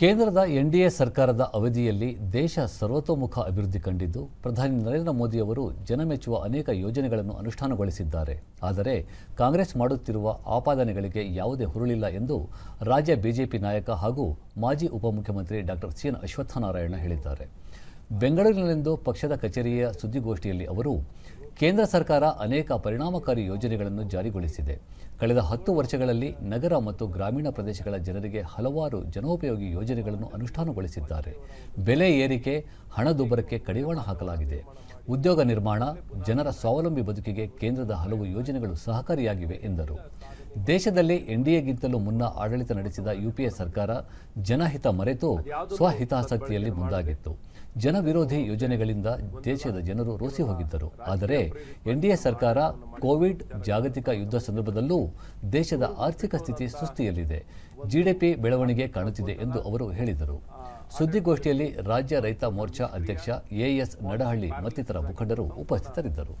ಕೇಂದ್ರದ N D A ಸರ್ಕಾರದ ಅವಧಿಯಲ್ಲಿ ದೇಶ ಸರ್ವತೋಮುಖ ಅಭಿವೃದ್ಧಿ ಕಂಡಿದ್ದು, ಪ್ರಧಾನಿ ನರೇಂದ್ರ ಮೋದಿಯವರು ಜನಮೆಚ್ಚುವ ಅನೇಕ ಯೋಜನೆಗಳನ್ನು ಅನುಷ್ಠಾನಗೊಳಿಸಿದ್ದಾರೆ. ಆದರೆ ಕಾಂಗ್ರೆಸ್ ಮಾಡುತ್ತಿರುವ ಆಪಾದನೆಗಳಿಗೆ ಯಾವುದೇ ಹುರುಳಿಲ್ಲ ಎಂದು ರಾಜ್ಯ ಬಿಜೆಪಿ ನಾಯಕ ಹಾಗೂ ಮಾಜಿ ಉಪಮುಖ್ಯಮಂತ್ರಿ ಡಾಕ್ಟರ್ ಸಿ ಎನ್ ಅಶ್ವತ್ಥನಾರಾಯಣ ಹೇಳಿದ್ದಾರೆ. ಬೆಂಗಳೂರಿನಲ್ಲಿಂದು ಪಕ್ಷದ ಕಚೇರಿಯ ಸುದ್ದಿಗೋಷ್ಠಿಯಲ್ಲಿ ಅವರು, ಕೇಂದ್ರ ಸರ್ಕಾರ ಅನೇಕ ಪರಿಣಾಮಕಾರಿ ಯೋಜನೆಗಳನ್ನು ಜಾರಿಗೊಳಿಸಿದೆ. ಕಳೆದ ಹತ್ತು ವರ್ಷಗಳಲ್ಲಿ ನಗರ ಮತ್ತು ಗ್ರಾಮೀಣ ಪ್ರದೇಶಗಳ ಜನರಿಗೆ ಹಲವಾರು ಜನೋಪಯೋಗಿ ಯೋಜನೆಗಳನ್ನು ಅನುಷ್ಠಾನಗೊಳಿಸಿದ್ದಾರೆ. ಬೆಲೆ ಏರಿಕೆ ಹಣದುಬ್ಬರಕ್ಕೆ ಕಡಿವಾಣ ಹಾಕಲಾಗಿದೆ. ಉದ್ಯೋಗ ನಿರ್ಮಾಣ, ಜನರ ಸ್ವಾವಲಂಬಿ ಬದುಕಿಗೆ ಕೇಂದ್ರದ ಹಲವು ಯೋಜನೆಗಳು ಸಹಕಾರಿಯಾಗಿವೆ ಎಂದರು. ದೇಶದಲ್ಲಿ ಎನ್ಡಿಎಗಿಂತಲೂ ಮುನ್ನ ಆಡಳಿತ ನಡೆಸಿದ ಯುಪಿಎ ಸರ್ಕಾರ ಜನಹಿತ ಮರೆತು ಸ್ವಹಿತಾಸಕ್ತಿಯಲ್ಲಿ ಮುಂದಾಗಿತ್ತು. ಜನವಿರೋಧಿ ಯೋಜನೆಗಳಿಂದ ದೇಶದ ಜನರು ರೋಸಿ ಹೋಗಿದ್ದರು. ಆದರೆ ಎನ್ಡಿಎ ಸರ್ಕಾರ ಕೋವಿಡ್ ಜಾಗತಿಕ ಯುದ್ಧ ಸಂದರ್ಭದಲ್ಲೂ ದೇಶದ ಆರ್ಥಿಕ ಸ್ಥಿತಿ ಸುಸ್ತಿಯಲ್ಲಿದೆ ಜಿಡಿಪಿ ಬೆಳವಣಿಗೆ ಕಾಣುತ್ತಿದೆ ಎಂದು ಅವರು ಹೇಳಿದರು. ಸುದ್ದಿಗೋಷ್ಠಿಯಲ್ಲಿ ರಾಜ್ಯ ರೈತ ಮೋರ್ಚಾ ಅಧ್ಯಕ್ಷ ಎಎಸ್ ನಡಹಳ್ಳಿ ಮತ್ತಿತರ ಮುಖಂಡರು ಉಪಸ್ಥಿತರಿದ್ದರು.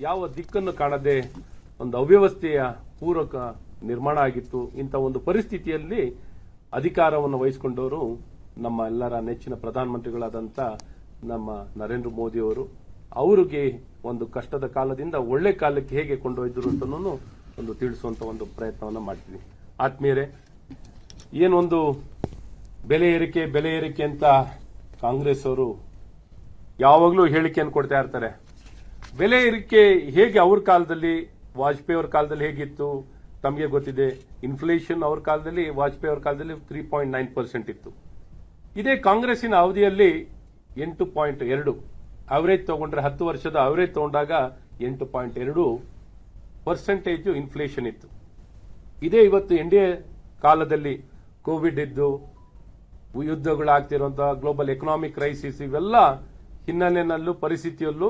ಯಾವ ದಿಕ್ಕನ್ನು ಕಾಣದೆ ಒಂದು ಅವ್ಯವಸ್ಥೆಯ ಪೂರಕ ನಿರ್ಮಾಣ ಆಗಿತ್ತು. ಇಂಥ ಒಂದು ಪರಿಸ್ಥಿತಿಯಲ್ಲಿ ಅಧಿಕಾರವನ್ನು ವಹಿಸಿಕೊಂಡವರು ನಮ್ಮ ಎಲ್ಲರ ನೆಚ್ಚಿನ ಪ್ರಧಾನಮಂತ್ರಿಗಳಾದಂಥ ನಮ್ಮ ನರೇಂದ್ರ ಮೋದಿ ಅವರು. ಅವರಿಗೆ ಒಂದು ಕಷ್ಟದ ಕಾಲದಿಂದ ಒಳ್ಳೆ ಕಾಲಕ್ಕೆ ಹೇಗೆ ಕೊಂಡೊಯ್ದರು ಅಂತ ಒಂದು ತಿಳಿಸುವಂತ ಒಂದು ಪ್ರಯತ್ನವನ್ನು ಮಾಡ್ತೀವಿ. ಆತ್ಮೀಯರೇ, ಏನೊಂದು ಬೆಲೆ ಏರಿಕೆ ಬೆಲೆ ಏರಿಕೆ ಅಂತ ಕಾಂಗ್ರೆಸ್ ಅವರು ಯಾವಾಗಲೂ ಹೇಳಿಕೆಯನ್ನು ಕೊಡ್ತಾ ಇರ್ತಾರೆ. ಬೆಲೆ ಏರಿಕೆ ಹೇಗೆ ಅವ್ರ ಕಾಲದಲ್ಲಿ ವಾಜಪೇಯಿ ಅವ್ರ ಕಾಲದಲ್ಲಿ ಹೇಗಿತ್ತು? ತಮಗೆ ಗೊತ್ತಿದೆ. ಇನ್ಫ್ಲೇಷನ್ ಅವ್ರ ಕಾಲದಲ್ಲಿ, ವಾಜಪೇಯಿ ಅವರ ಕಾಲದಲ್ಲಿ ತ್ರೀ ಪಾಯಿಂಟ್ ನೈನ್ ಪರ್ಸೆಂಟ್ ಇತ್ತು. ಇದೇ ಕಾಂಗ್ರೆಸ್ಸಿನ ಅವಧಿಯಲ್ಲಿ ಎಂಟು ಪಾಯಿಂಟ್ ಎರಡು. ಅವರೇಜ್ ತಗೊಂಡ್ರೆ ಹತ್ತು ವರ್ಷದ ಅವರೇಜ್ ತಗೊಂಡಾಗ ಎಂಟು ಪಾಯಿಂಟ್ ಎರಡು ಪರ್ಸೆಂಟೇಜು ಇನ್ಫ್ಲೇಷನ್ ಇತ್ತು. ಇದೇ ಇವತ್ತು ಎನ್ ಕಾಲದಲ್ಲಿ ಕೋವಿಡ್ ಇದ್ದು, ಯುದ್ಧಗಳಾಗ್ತಿರುವಂತಹ ಗ್ಲೋಬಲ್ ಎಕನಾಮಿಕ್ ಕ್ರೈಸಿಸ್ ಇವೆಲ್ಲ ಹಿನ್ನೆಲೆಯಲ್ಲೂ ಪರಿಸ್ಥಿತಿಯಲ್ಲೂ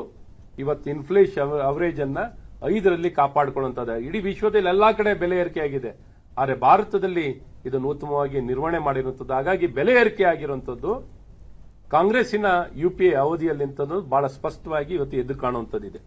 ಇವತ್ತು ಇನ್ಫ್ಲೇಷನ್ ಅವರೇಜ್ ಅನ್ನ ಐದರಲ್ಲಿ ಕಾಪಾಡಿಕೊಳ್ಳುವಂತದ ಇಡೀ ವಿಶ್ವದಲ್ಲಿ ಎಲ್ಲಾ ಕಡೆ ಬೆಲೆ ಏರಿಕೆಯಾಗಿದೆ ಆದರೆ ಭಾರತದಲ್ಲಿ ಇದನ್ನು ಉತ್ತಮವಾಗಿ ನಿರ್ವಹಣೆ ಮಾಡಿರುವಂಥದ್ದು, ಹಾಗಾಗಿ ಬೆಲೆ ಏರಿಕೆ ಆಗಿರುವಂತದ್ದು ಕಾಂಗ್ರೆಸ್ಸಿನ ಯುಪಿಎ ಅವಧಿಯಲ್ಲಿ ಅಂತದ್ದು ಬಹಳ ಸ್ಪಷ್ಟವಾಗಿ ಇವತ್ತು ಎದ್ದು ಕಾಣುವಂತದ್ದಿದೆ